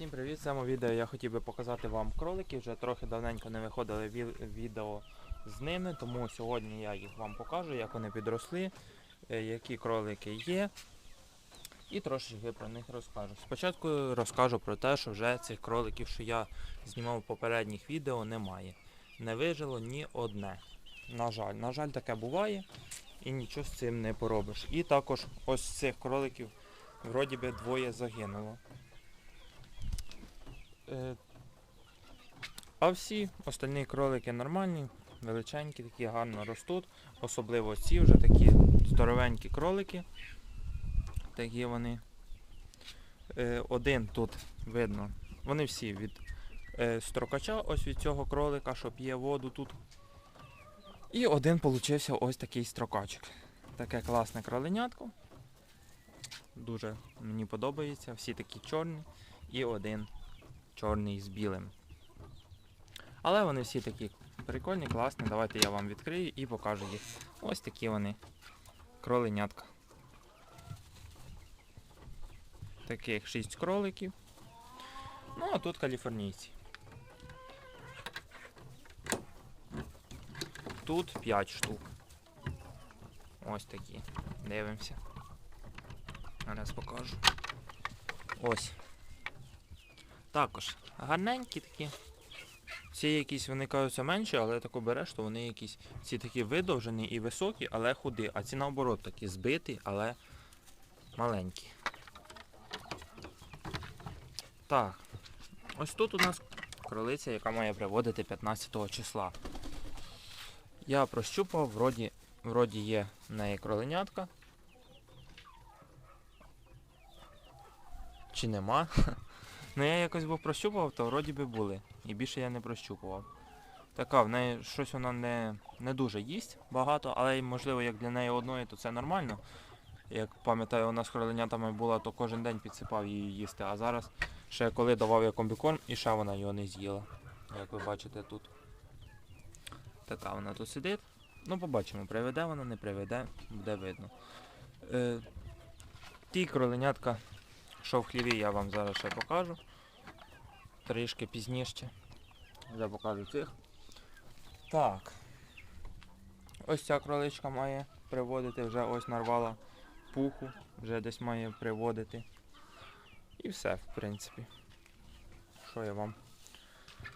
Всім привіт! В цьому відео я хотів би показати вам кроликів. Вже трохи давненько не виходили ві- відео з ними, тому сьогодні я їх вам покажу, як вони підросли, е, які кролики є. І трошечки про них розкажу. Спочатку розкажу про те, що вже цих кроликів, що я знімав в попередніх відео, немає. Не вижило ні одне. На жаль, на жаль, таке буває і нічого з цим не поробиш. І також ось цих кроликів вроді би двоє загинуло. Е, А всі остальні кролики нормальні, величенькі, такі гарно ростуть. Особливо ці вже такі здоровенькі кролики. Такі вони. Е, Один тут видно. Вони всі від е, строкача, ось від цього кролика, що п'є воду тут. І один получився ось такий строкачик. Таке класне кроленятко. Дуже мені подобається. Всі такі чорні. І один чорний з білим. Але вони всі такі прикольні, класні. Давайте я вам відкрию і покажу їх. Ось такі вони. Кроленятка. Таких 6 кроликів. Ну, а тут каліфорнійці. Тут 5 штук. Ось такі. Дивимося. Зараз покажу. Ось. Також гарненькі такі. Ці якісь вони кажуться менші, але тако береш, то вони якісь ці такі видовжені і високі, але худі. А ці наоборот такі збиті, але маленькі. Так. Ось тут у нас кролиця, яка має приводити 15 числа. Я прощупав, вроді, вроді є в неї кроленятка. Чи нема? Ну я якось був прощупував, то вроді би були. І більше я не прощупував. Така, в неї щось вона не, не дуже їсть багато, але можливо, як для неї одної, то це нормально. Як пам'ятаю, нас з кроленятами була, то кожен день підсипав її їсти, а зараз ще коли давав я комбікорм, і ще вона його не з'їла. Як ви бачите тут. Така вона тут сидить. Ну, побачимо, приведе вона, не приведе, буде видно. Е, ті кроленятка що в хліві я вам зараз ще покажу. Трішки пізніше. Вже покажу цих. Так. Ось ця кроличка має приводити, вже ось нарвала пуху, вже десь має приводити. І все, в принципі. Що я вам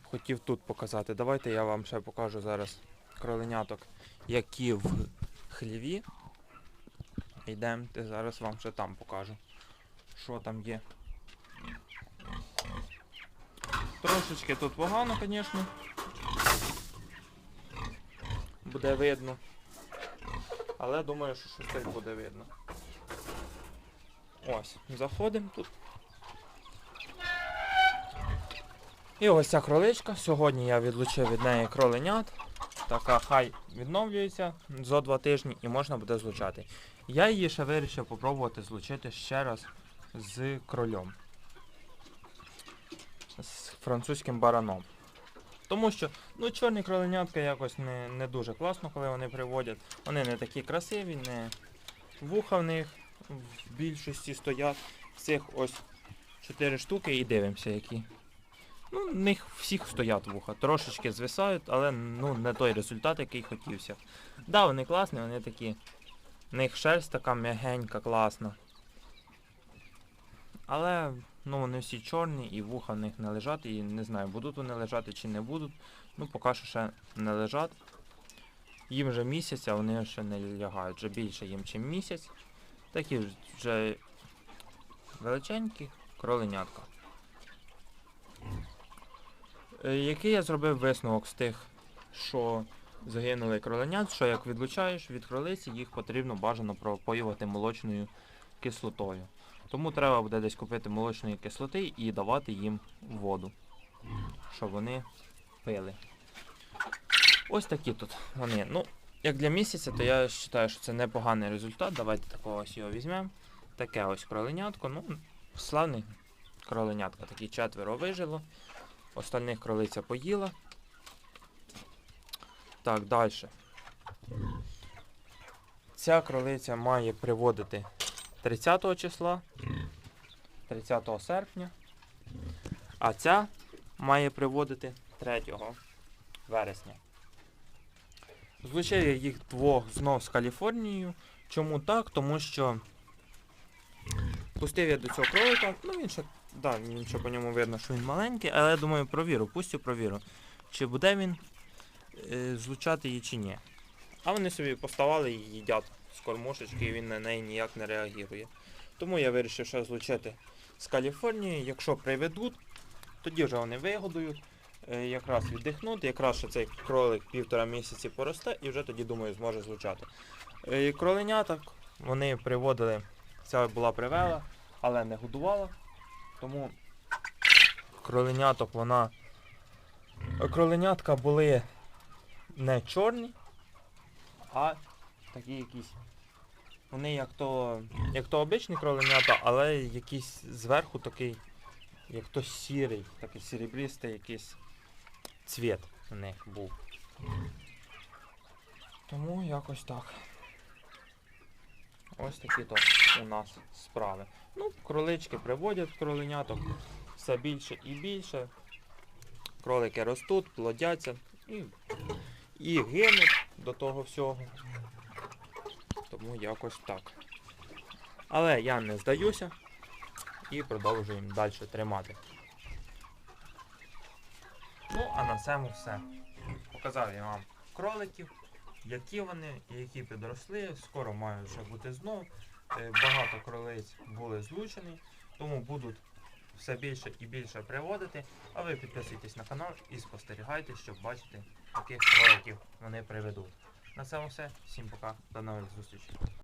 хотів тут показати. Давайте я вам ще покажу зараз кроленяток, які в хліві. Йдемте, зараз вам ще там покажу що там є. Трошечки тут погано, звісно. Буде видно. Але думаю, що щось так буде видно. Ось, заходимо тут. І ось ця кроличка. Сьогодні я відлучив від неї кроленят. Така хай відновлюється за два тижні і можна буде злучати. Я її ще вирішив попробувати злучити ще раз з кролем. З французьким бараном. Тому що ну, чорні кроленятка якось не, не дуже класно, коли вони приводять. Вони не такі красиві, не вуха в них в більшості стоять. Цих ось 4 штуки і дивимося які. Ну, в них всіх стоять вуха. Трошечки звисають, але ну, не той результат, який хотівся. Да, вони класні, вони такі. В них шерсть така м'ягенька, класна. Але ну, вони всі чорні і вуха в них не лежать. І не знаю, будуть вони лежати чи не будуть. Ну, поки що ще не лежать. Їм вже місяць, а вони ще не лягають. Вже більше їм, ніж місяць. Такі вже величенькі кроленятка. Е, Який я зробив висновок з тих, що загинули кроленят, що як відлучаєш від кролиці, їх потрібно бажано пропоювати молочною кислотою. Тому треба буде десь купити молочної кислоти і давати їм воду, щоб вони пили. Ось такі тут вони. Ну, як для місяця, то я вважаю, що це непоганий результат. Давайте такого ось його візьмемо. Таке ось кроленятко. Ну, славний кроленятка. Такі четверо вижило. Остальних кролиця поїла. Так, далі. Ця кролиця має приводити 30 числа, 30 серпня. А ця має приводити 3 вересня. Злучив я їх двох знов з Каліфорнією. Чому так? Тому що пустив я до цього кролика, ну він ще, да, нічого по ньому видно, що він маленький, але я думаю, провірю, пустю провірю, чи буде він е, злучати її чи ні. А вони собі поставали і їдять з кормушечки, і він на неї ніяк не реагує. Тому я вирішив ще злучити з Каліфорнії. Якщо приведуть, тоді вже вони вигодують, е, якраз віддихнуть, якраз ще цей кролик півтора місяці поросте і вже тоді, думаю, зможе злучати. Е, Кроленяток вони приводили, ця була привела, але не годувала. Тому кроленяток вона. Кроленятка були не чорні, а такі якісь. Вони як то. як то обичні кроленята, але якийсь зверху такий, як то сірий, такий серебристий якийсь цвіт у них був. Тому якось так. Ось такі то у нас справи. Ну, кролички приводять кроленяток все більше і більше. Кролики ростуть, плодяться і, і гинуть до того всього. Тому якось так. Але я не здаюся і продовжую їм далі тримати. Ну, а на цьому все. Показав я вам кроликів, які вони і які підросли. Скоро мають вже бути знов. Е, Багато кролиць були злучені, тому будуть все більше і більше приводити. А ви підписуйтесь на канал і спостерігайте, щоб бачити, яких роликів вони приведуть. На цьому все. Всім пока, до нових зустрічей.